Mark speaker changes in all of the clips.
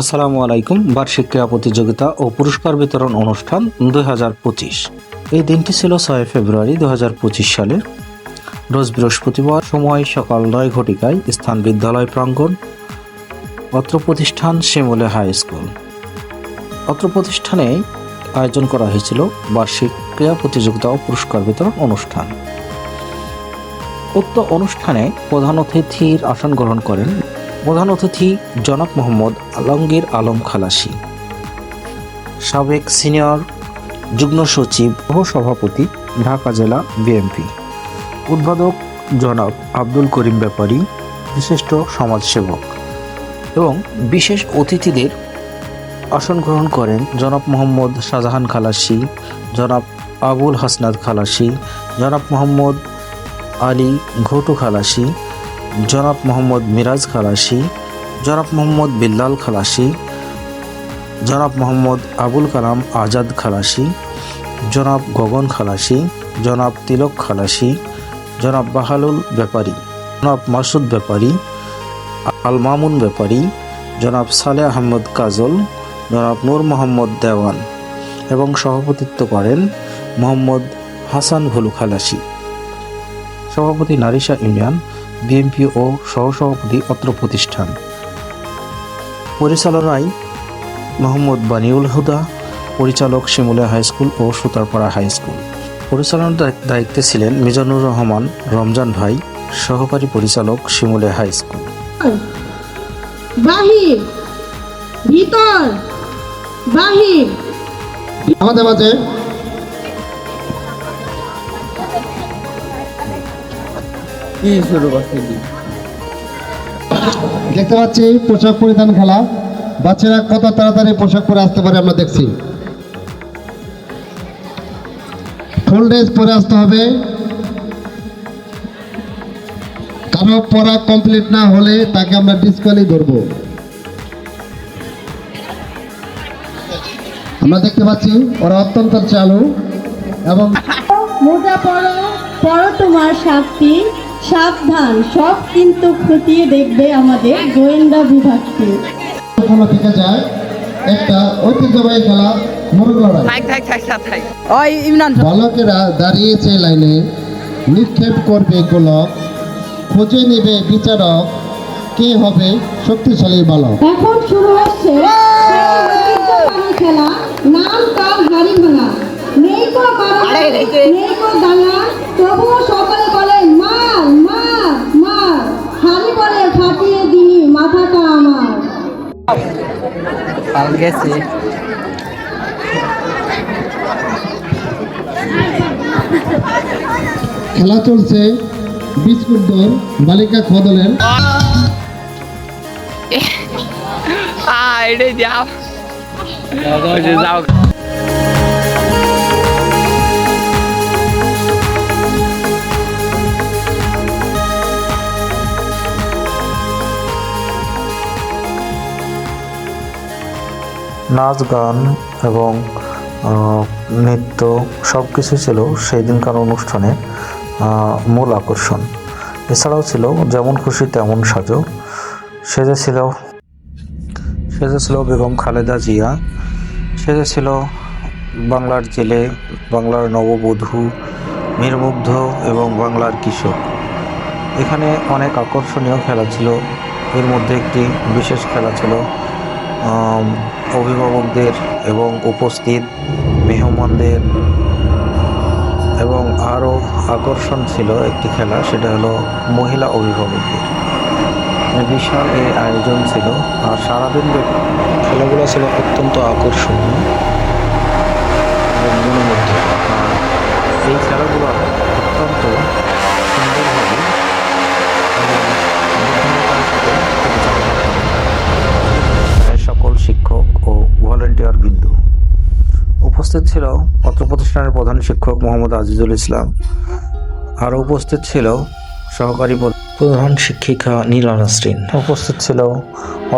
Speaker 1: আসসালামু আলাইকুম। বার্ষিক ক্রীড়া প্রতিযোগিতা ও পুরস্কার বিতরণ অনুষ্ঠান দুই হাজার পঁচিশ। এই দিনটি ছিল ছয় ফেব্রুয়ারি দু হাজার পঁচিশ সালের। রোজ বৃহস্পতিবার সময় সকাল নয় ঘটিকায় স্থান বিদ্যালয় প্রাঙ্গণ, অত্র প্রতিষ্ঠান শিমুলে হাই স্কুল। অত্র প্রতিষ্ঠানে আয়োজন করা হয়েছিল বার্ষিক ক্রীড়া প্রতিযোগিতা ও পুরস্কার বিতরণ অনুষ্ঠান। উক্ত অনুষ্ঠানে প্রধান অতিথির আসন গ্রহণ করেন প্রধান অতিথি জনাব মোহাম্মদ আলমগীর আলম খালাসি। সাবেক সিনিয়র যুগ্ম সচিব ও সভাপতি ঢাকা জেলা বিএনপি। উদ্বোধক জনাব আব্দুল করিম ব্যাপারী, বিশিষ্ট সমাজসেবক এবং বিশেষ অতিথিদের আসন গ্রহণ করেন জনাব মোহাম্মদ শাহজাহান খালাসি, জনাব আবুল হাসনাদ খালাসি, জনাব মোহাম্মদ আলী ঘটু খালাসি জনাব মোহাম্মদ মিরাজ খালাসি, জনাব মোহাম্মদ বিল্লাল খালাসি, জনাব মোহাম্মদ আবুল কালাম আজাদ খালাসি, জনাব গগন খালাসি, জনাব তিলক খালাসি, জনাব বাহালুল ব্যাপারী, জনাব মাসুদ ব্যাপারী, আল মামুন ব্যাপারী, জনাব সালে আহমদ কাজল, জনাব নূর মোহাম্মদ দেওয়ান এবং সভাপতিত্ব করেন মোহাম্মদ হাসান ভুলু খালাসি। সভাপতি নারিশা ইউনিয়ন বিএনপি ও সহসভাপতি অত্র প্রতিষ্ঠান। পরিচালনায় মোহাম্মদ বানিউল হুদা পরিচালক শিমুলিয়া হাই স্কুল ও সুতারপাড়া হাই স্কুল। পরিচালনার দায়িত্বে ছিলেন মিজানুর রহমান রমজান ভাই সহকারী পরিচালক শিমুলিয়া হাই স্কুল।
Speaker 2: বাহির ভিতর বাহির।
Speaker 3: আমাদের মাঝে দেখতে পাচ্ছি, পোশাক পরিধান খেলা। বাচ্চারা কত তাড়াতাড়ি পোশাক পরে আসতে পারে আমরা দেখছি। ফুল ড্রেস পরে আসতে হবে। কারও পড়া কমপ্লিট না হলে তাকে আমরা ডিসকালি ধরবো। আমরা দেখতে পাচ্ছি, ওরা অত্যন্ত চালু। এবং
Speaker 2: মোটা পড়ো পড়ো তোমার সাপটি সাবধান সব কিন্তু খতিয়ে দেখবে আমাদের গোয়েন্দা বিভাগকে।
Speaker 3: কোনো থেকে যায় একটা ঐতিহ্যবাহী খেলা মোরগ লড়াই।
Speaker 4: থাক থাক থাক থাক থাক। ওই ইমরান
Speaker 3: বালকেরা দাঁড়িয়েছে লাইনে নিক্ষেপ করবে গোলক খুঁজে নেবে বিচারক কে হবে শক্তিশালী বালক।
Speaker 2: এখন শুরু হচ্ছে খেলা নাম তার হাড়ি ভাঙা নেই
Speaker 4: আরে,
Speaker 2: নেই তবুও সকলে হাড়ি বলে ফাটিয়ে দিনি মাথাটা আমার।
Speaker 4: পাল গেছে।
Speaker 3: খেলা চলছে বিস্কুট দল বালিকা খদলের।
Speaker 4: আ এটাই যাও যাও
Speaker 1: নাচ, গান এবং নৃত্য সব কিছু ছিল সেই দিনকার অনুষ্ঠানে মূল আকর্ষণ। এছাড়াও ছিল যেমন খুশি তেমন সাজো। সেজে ছিল সেজে ছিল বেগম খালেদা জিয়া। সেজে ছিল বাংলার জেলে, বাংলার নববধূ মীরমুগ্ধ এবং বাংলার কিশোর এখানে অনেক আকর্ষণীয় খেলা ছিল। এর মধ্যে একটি বিশেষ খেলা ছিল অভিভাবকদের এবং উপস্থিত মেহমানদের এবং আরও আকর্ষণ ছিল একটি খেলা, সেটা হলো মহিলা অভিভাবকদের। বিশাল এই আয়োজন ছিল আর সারাদিন খেলাগুলো ছিল অত্যন্ত আকর্ষণীয়। এই খেলাগুলো অত্যন্ত ছিল অত্র প্রতিষ্ঠানের প্রধান শিক্ষক মোহাম্মদ আজিজুল ইসলাম। আরও উপস্থিত ছিল সহকারী প্রধান শিক্ষিকা নীলা নাসরিন। উপস্থিত ছিল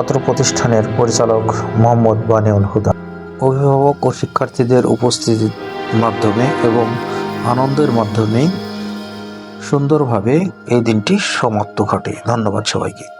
Speaker 1: অত্র প্রতিষ্ঠানের পরিচালক মোহাম্মদ বানিউল হুদা। অভিভাবক ও শিক্ষার্থীদের উপস্থিতির মাধ্যমে এবং আনন্দের মাধ্যমে সুন্দরভাবে এই দিনটি সমাপ্ত ঘটে। ধন্যবাদ সবাইকে।